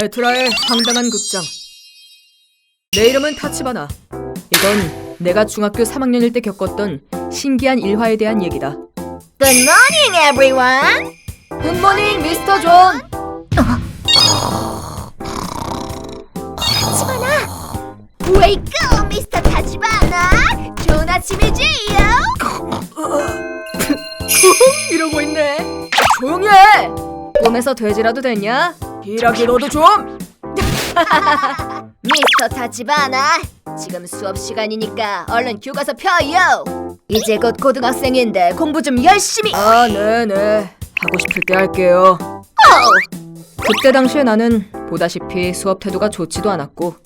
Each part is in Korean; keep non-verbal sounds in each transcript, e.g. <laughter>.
메트라의 황당한 극장. 내 이름은 타치바나. 이건 내가 중학교 3학년일 때 겪었던 신기한 일화에 대한 얘기다. Good morning, everyone. 굿모닝 미스터 존. Wake up, Mr. 타지바나. 좋은 아침이지요. <laughs> 이러고 있네. 조용히 해. 꿈에서 돼지라도 됐냐? 일하기 너도 좀. 미스터 타지바나. 지금 수업 시간이니까 얼른 교과서 펴요. 이제 곧 고등학생인데 공부 좀 열심히. 아, 네네. 하고 싶을 때 할게요. 그때 당시에 나는 보다시피 수업 태도가 좋지도 않았고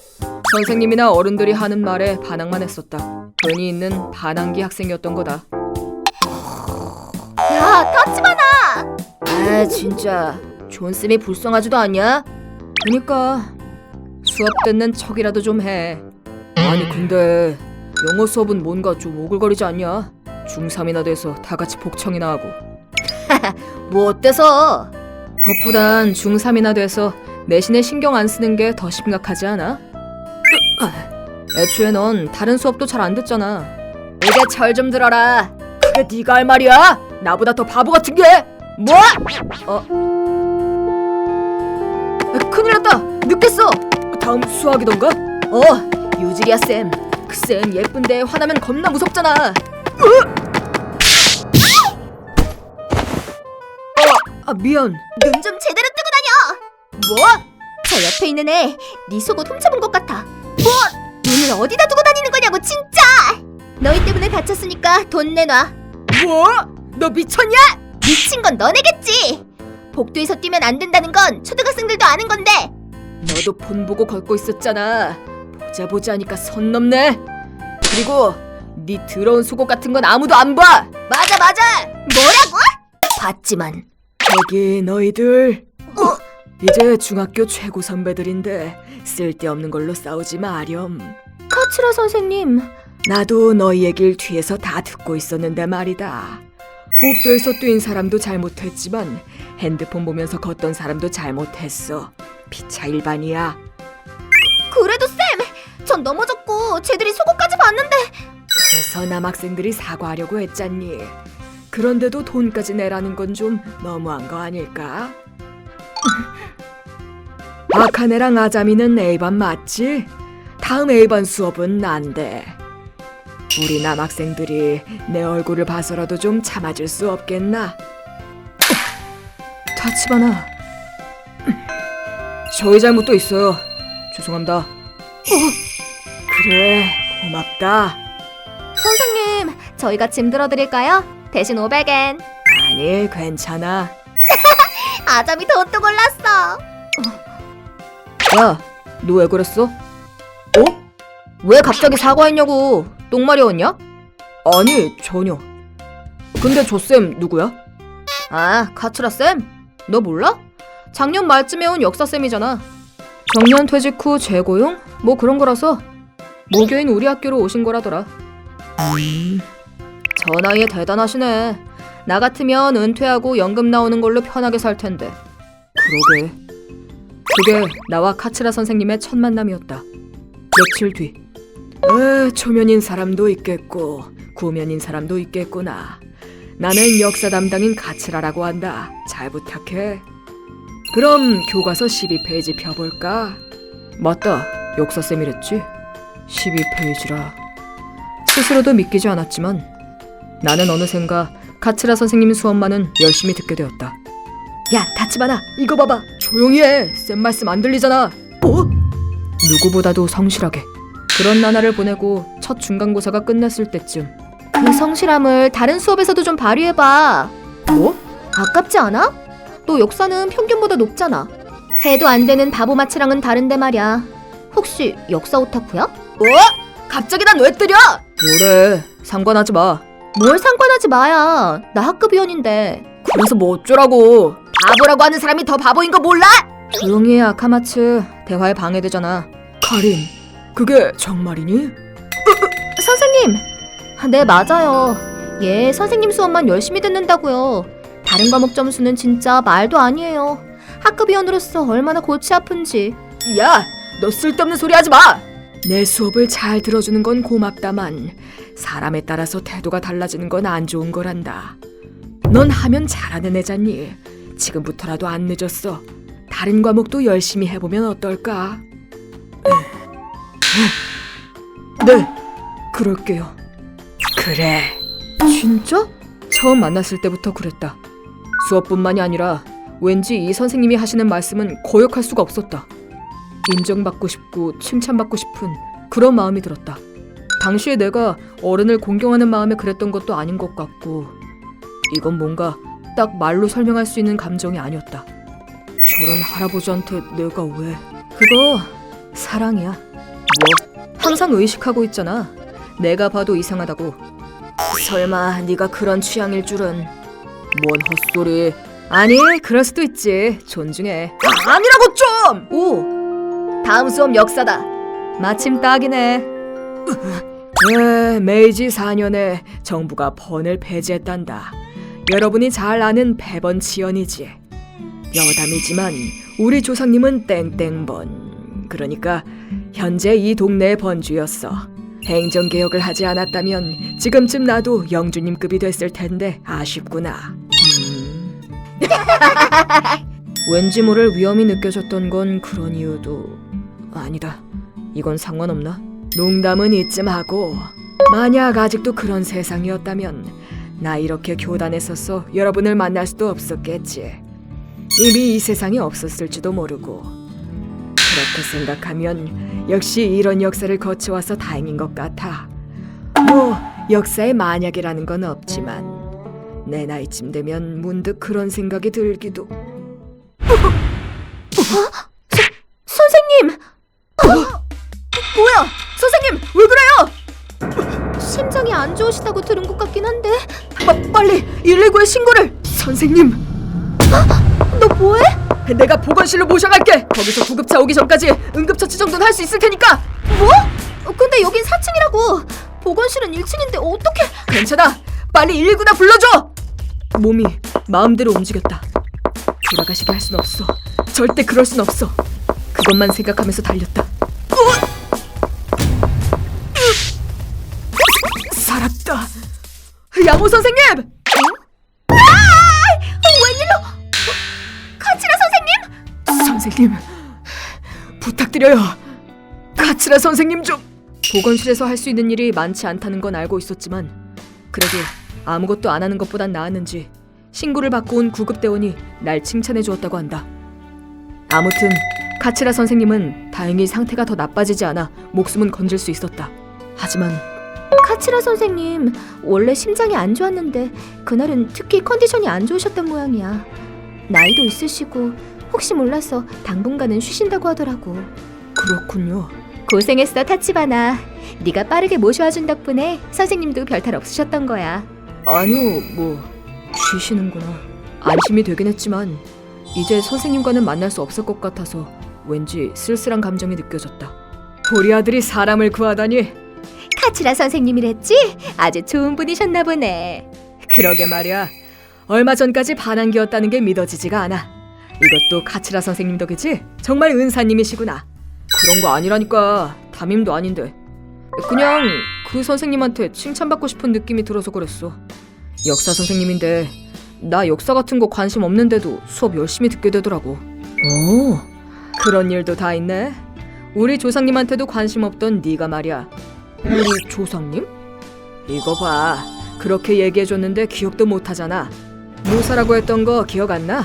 선생님이나 어른들이 하는 말에 반항만 했었다. 괜히 있는 반항기 학생이었던 거다. 야, 타지바나. 아, 진짜 존쌤이 불쌍하지도 않냐? 그니까 수업 듣는 척이라도 좀 해. 아니 근데 영어 수업은 뭔가 좀 오글거리지 않냐? 중3이나 돼서 다 같이 복청이나 하고 <laughs> 뭐 어때서? 그것보단 중3이나 돼서 내신에 신경 안 쓰는 게 더 심각하지 않아? 애초에 넌 다른 수업도 잘 안 듣잖아 이제 철좀 들어라. 그게 네가 할 말이야? 나보다 더 바보 같은 게? 뭐? 어? 늦겠어! 다음 수학이던가? 어, 유지리아 쌤. 그 쌤 예쁜데 화나면 겁나 무섭잖아. 어, 아 미안. 눈 좀 제대로 뜨고 다녀. 뭐? 저 옆에 있는 애, 네 속옷 훔쳐본 것 같아. 뭐? 눈을 어디다 두고 다니는 거냐고 진짜. 너희 때문에 다쳤으니까 돈 내놔. 뭐? 너 미쳤냐? 미친 건 너네겠지. 복도에서 뛰면 안 된다는 건 초등학생들도 아는 건데. 너도 폰 보고 걷고 있었잖아. 보자 보자 하니까 선 넘네. 그리고 네 더러운 속옷 같은 건 아무도 안 봐. 맞아 맞아. 뭐라고? 봤지만. 여기 너희들 어? 이제 중학교 최고 선배들인데 쓸데없는 걸로 싸우지 마렴. 카츠라 선생님. 나도 너희 얘길 뒤에서 다 듣고 있었는데 말이다. 복도에서 뛴 사람도 잘못했지만 핸드폰 보면서 걷던 사람도 잘못했어. 피차 일반이야. 그래도 쌤, 전 넘어졌고 쟤들이 속옷까지 봤는데. 그래서 남학생들이 사과하려고 했잖니. 그런데도 돈까지 내라는 건 좀 너무한 거 아닐까? <laughs> 아카네랑 아자미는 A반 맞지? 다음 A반 수업은 난데. 우리 남학생들이 내 얼굴을 봐서라도 좀 참아줄 수 없겠나? <laughs> 타치바나. 저희 잘못도 있어요. 죄송합니다. 그래, 고맙다. 선생님, 저희가 짐 들어드릴까요? 대신 500엔. 아니 괜찮아 <laughs> 아잠이 돈또 골랐어. 야 너 왜 그랬어? 어? 왜 갑자기 사과했냐고 똥마려웠냐? 아니 전혀 근데 저 쌤 누구야? 아 카츠라 쌤? 너 몰라? 작년 말쯤에 온 역사쌤이잖아 정년 퇴직 후 재고용? 뭐 그런 거라서 모교인 우리 학교로 오신 거라더라 음, 저 나이에 대단하시네 나 같으면 은퇴하고 연금 나오는 걸로 편하게 살 텐데 그러게 그게 나와 카츠라 선생님의 첫 만남이었다. 며칠 뒤. 에, 초면인 사람도 있겠고 구면인 사람도 있겠구나. 나는 역사 담당인 카츠라라고 한다. 잘 부탁해. 그럼 교과서 12페이지 펴볼까? 맞다. 역사쌤이랬지? 12페이지라. 스스로도 믿기지 않았지만 나는 어느샌가 카츠라 선생님 수업만은 열심히 듣게 되었다. 야, 다치마나, 이거 봐봐. 조용히 해. 쌤 말씀 안 들리잖아. 어? 누구보다도 성실하게. 그런 나날을 보내고 첫 중간고사가 끝났을 때쯤. 그 성실함을 다른 수업에서도 좀 발휘해봐. 뭐? 아깝지 않아? 너 역사는 평균보다 높잖아. 해도 안 되는 바보 마치랑은 다른데 말이야. 혹시 역사 오타쿠야? 뭐? 갑자기 난 왜 때려? 뭐래? 상관하지 마. 뭘 상관하지 마야. 나 학급 위원인데. 그래서 뭐 어쩌라고? 바보라고 하는 사람이 더 바보인 거 몰라? 조용히 해, 아카마츠. 대화에 방해되잖아. 카린, 그게 정말이니? 선생님. 네, 맞아요. 얘 선생님 수업만 열심히 듣는다고요. 다른 과목 점수는 진짜 말도 아니에요. 학급위원으로서 얼마나 골치 아픈지. 야, 너 쓸데없는 소리 하지 마. 내 수업을 잘 들어주는 건 고맙다만 사람에 따라서 태도가 달라지는 건 안 좋은 거란다. 넌 하면 잘하는 애잖니. 지금부터라도 안 늦었어. 다른 과목도 열심히 해보면 어떨까? 네, 그럴게요. 그래. 진짜? 처음 만났을 때부터 그랬다. 수업뿐만이 아니라 왠지 이 선생님이 하시는 말씀은 거역할 수가 없었다. 인정받고 싶고 칭찬받고 싶은 그런 마음이 들었다. 당시에 내가 어른을 공경하는 마음에 그랬던 것도 아닌 것 같고 이건 뭔가 딱 말로 설명할 수 있는 감정이 아니었다. 저런 할아버지한테 내가 왜? 그거 사랑이야. 뭐? 항상 의식하고 있잖아. 내가 봐도 이상하다고. 설마 네가 그런 취향일 줄은. 뭔 헛소리. 아니, 그럴 수도 있지. 존중해. 아니라고 좀! 오! 다음 수업 역사다. 마침 딱이네. 네, 메이지 4년에 정부가 번을 폐지했단다. 여러분이 잘 아는 배번 지연이지. 여담이지만 우리 조상님은 땡땡번. 그러니까 현재 이 동네의 번주였어. 행정개혁을 하지 않았다면 지금쯤 나도 영주님급이 됐을 텐데 아쉽구나. 음. <laughs> 왠지 모를 위험이 느껴졌던 건 그런 이유도 아니다. 이건 상관없나? 농담은 이쯤 하고 만약 아직도 그런 세상이었다면 나 이렇게 교단에 서서 여러분을 만날 수도 없었겠지. 이미 이 세상이 없었을지도 모르고 그렇게 생각하면 역시 이런 역사를 거쳐와서 다행인 것 같아. 뭐 역사에 만약이라는 건 없지만 내 나이쯤 되면 문득 그런 생각이 들기도. 선생님! 뭐야, 선생님 왜 그래요? 심장이 안 좋으시다고 들은 것 같긴 한데. 빠, 빨리 119에 신고를. 선생님, 너 뭐해? 내가 보건실로 모셔갈게. 거기서 구급차 오기 전까지 응급처치 정도는 할 수 있을 테니까. 뭐? 어, 근데 여긴 4층이라고. 보건실은 1층인데 어떻게? 괜찮아. 빨리 119나 불러줘. 몸이 마음대로 움직였다. 돌아가시게 할 순 없어. 절대 그럴 순 없어. 그것만 생각하면서 달렸다. 살았다. 양호 선생님. 웬일로? 카치라 선생님? 선생님 부탁드려요. 카츠라 선생님 좀. 보건실에서 할 수 있는 일이 많지 않다는 건 알고 있었지만 그래도 아무것도 안 하는 것보단 나았는지 신고를 받고 온 구급대원이 날 칭찬해 주었다고 한다. 아무튼 카츠라 선생님은 다행히 상태가 더 나빠지지 않아 목숨은 건질 수 있었다. 하지만 카치라 선생님 원래 심장이 안 좋았는데 그날은 특히 컨디션이 안 좋으셨던 모양이야. 나이도 있으시고 혹시 몰라서 당분간은 쉬신다고 하더라고. 그렇군요. 고생했어 타치바나. 네가 빠르게 모셔와 준 덕분에 선생님도 별탈 없으셨던 거야. 아니요, 뭐 쉬시는구나. 안심이 되긴 했지만 이제 선생님과는 만날 수 없을 것 같아서 왠지 쓸쓸한 감정이 느껴졌다. 우리 아들이 사람을 구하다니. 카치라 선생님이랬지? 아주 좋은 분이셨나 보네. 그러게 말이야. 얼마 전까지 반항기였다는 게 믿어지지가 않아. 이것도 카츠라 선생님 덕이지? 정말 은사님이시구나. 그런 거 아니라니까. 담임도 아닌데. 그냥 그 선생님한테 칭찬받고 싶은 느낌이 들어서 그랬어. 역사 선생님인데 나 역사 같은 거 관심 없는데도 수업 열심히 듣게 되더라고. 오, 그런 일도 다 있네. 우리 조상님한테도 관심 없던 네가 말이야. 우리 조상님? 이거 봐. 그렇게 얘기해줬는데 기억도 못하잖아. 모사라고 했던 거 기억 안 나?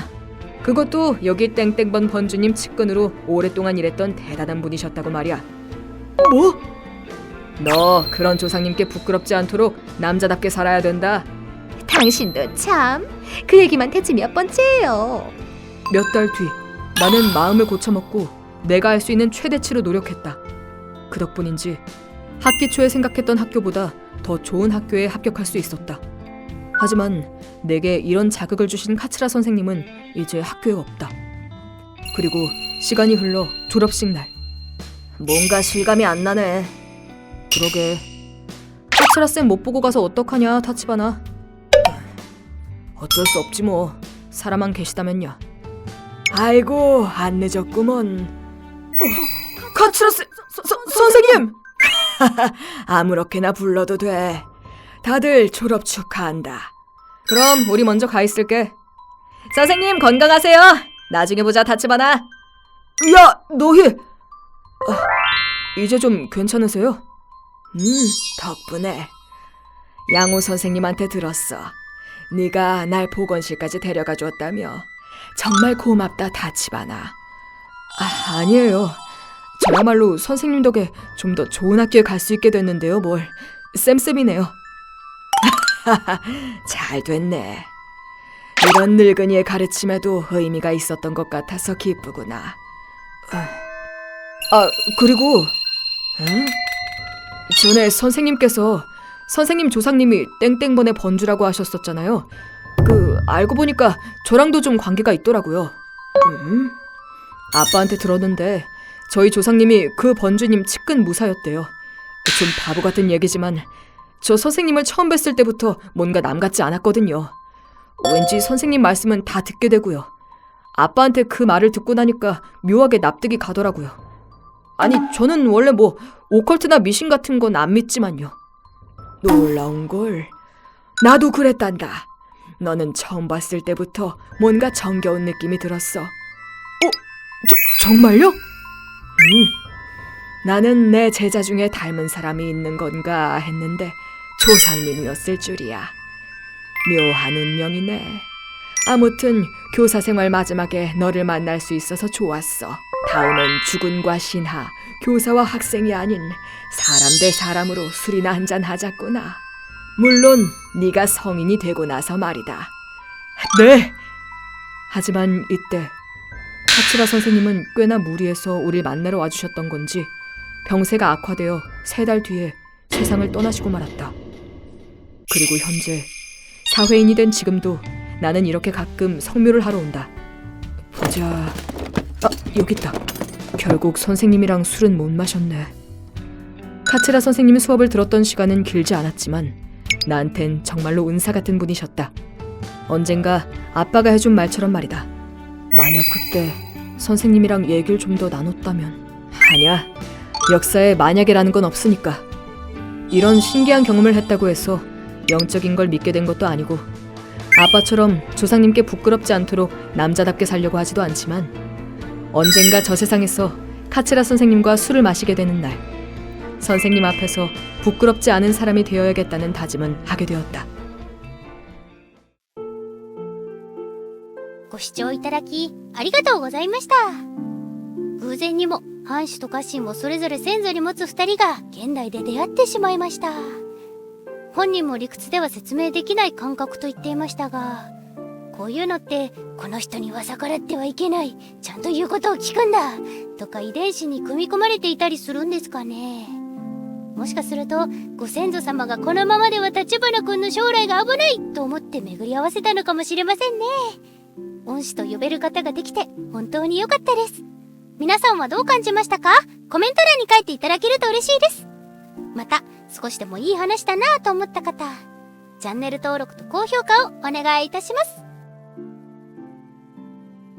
그것도 여기 땡땡번 번주님 측근으로 오랫동안 일했던 대단한 분이셨다고 말이야. 뭐? 너 그런 조상님께 부끄럽지 않도록 남자답게 살아야 된다. 당신도 참. 그 얘기만 대체 몇 번째예요. 몇 달 뒤 나는 마음을 고쳐먹고 내가 할 수 있는 최대치로 노력했다. 그 덕분인지 학기 초에 생각했던 학교보다 더 좋은 학교에 합격할 수 있었다. 하지만 내게 이런 자극을 주신 카츠라 선생님은 이제 학교에 없다. 그리고 시간이 흘러 졸업식 날. 뭔가 실감이 안 나네. 그러게. 카츠라 쌤못 보고 가서 어떡하냐, 타치바나. 어쩔 수 없지 뭐. 사람만 계시다면야. 아이고 안 늦었구먼. 어, 카츠라스 서, 서, 선생님. <laughs> 아무렇게나 불러도 돼. 다들 졸업 축하한다. 그럼 우리 먼저 가 있을게. 선생님 건강하세요. 나중에 보자 다치바나. 야 너희. 아, 이제 좀 괜찮으세요? 음 덕분에 양호 선생님한테 들었어. 네가 날 보건실까지 데려가 줬다며 정말 고맙다 다치바나. 아 아니에요. 저야말로 선생님 덕에 좀 더 좋은 학교에 갈 수 있게 됐는데요 뭘. 쌤쌤이네요. <laughs> 잘 됐네. 이런 늙은이의 가르침에도 의미가 있었던 것 같아서 기쁘구나. 아, 그리고 응? 전에 선생님께서 선생님 조상님이 땡땡번의 번주라고 하셨었잖아요. 그 알고 보니까 저랑도 좀 관계가 있더라고요. 음? 아빠한테 들었는데 저희 조상님이 그 번주님 측근 무사였대요. 좀 바보 같은 얘기지만 저 선생님을 처음 뵀을 때부터 뭔가 남 같지 않았거든요. 왠지 선생님 말씀은 다 듣게 되고요. 아빠한테 그 말을 듣고 나니까 묘하게 납득이 가더라고요. 아니, 저는 원래 뭐 오컬트나 미신 같은 건 안 믿지만요. 놀라운 걸. 나도 그랬단다. 너는 처음 봤을 때부터 뭔가 정겨운 느낌이 들었어. 어? 저, 정말요? 음. 나는 내 제자 중에 닮은 사람이 있는 건가 했는데 조상님이었을 줄이야. 묘한 운명이네. 아무튼 교사 생활 마지막에 너를 만날 수 있어서 좋았어. 다음엔 주군과 신하, 교사와 학생이 아닌 사람 대 사람으로 술이나 한잔 하자꾸나. 물론 네가 성인이 되고 나서 말이다. 네. 하지만 이때 카츠라 선생님은 꽤나 무리해서 우릴 만나러 와주셨던 건지 병세가 악화되어 세 달 뒤에 세상을 떠나시고 말았다. 그리고 현재 사회인이 된 지금도 나는 이렇게 가끔 성묘를 하러 온다. 보자. 아, 여기 있다. 결국 선생님이랑 술은 못 마셨네. 카츠라 선생님이 수업을 들었던 시간은 길지 않았지만 나한텐 정말로 은사 같은 분이셨다. 언젠가 아빠가 해준 말처럼 말이다. 만약 그때 선생님이랑 얘기를 좀 더 나눴다면. 아니야. 역사에 만약이라는 건 없으니까. 이런 신기한 경험을 했다고 해서 영적인 걸 믿게 된 것도 아니고 아빠처럼 조상님께 부끄럽지 않도록 남자답게 살려고 하지도 않지만 언젠가 저 세상에서 카츠라 선생님과 술을 마시게 되는 날 선생님 앞에서 부끄럽지 않은 사람이 되어야겠다는 다짐은 하게 되었다. ご視聴いただきありがとうございました偶然にも藩主と家臣もそれぞれ先祖に持つ二人が現代で出会ってしまいました本人も理屈では説明できない感覚と言っていましたが こういうのってこの人には逆らってはいけないちゃんと言うことを聞くんだとか遺伝子に組み込まれていたりするんですかねもしかするとご先祖様がこのままでは立花君の将来が危ないと思って巡り合わせたのかもしれませんね恩師と呼べる方ができて本当に良かったです。皆さんはどう感じましたか？コメント欄に書いていただけると嬉しいです。また、少しでもいい話だなぁと思った方、チャンネル登録と高評価をお願いいたします。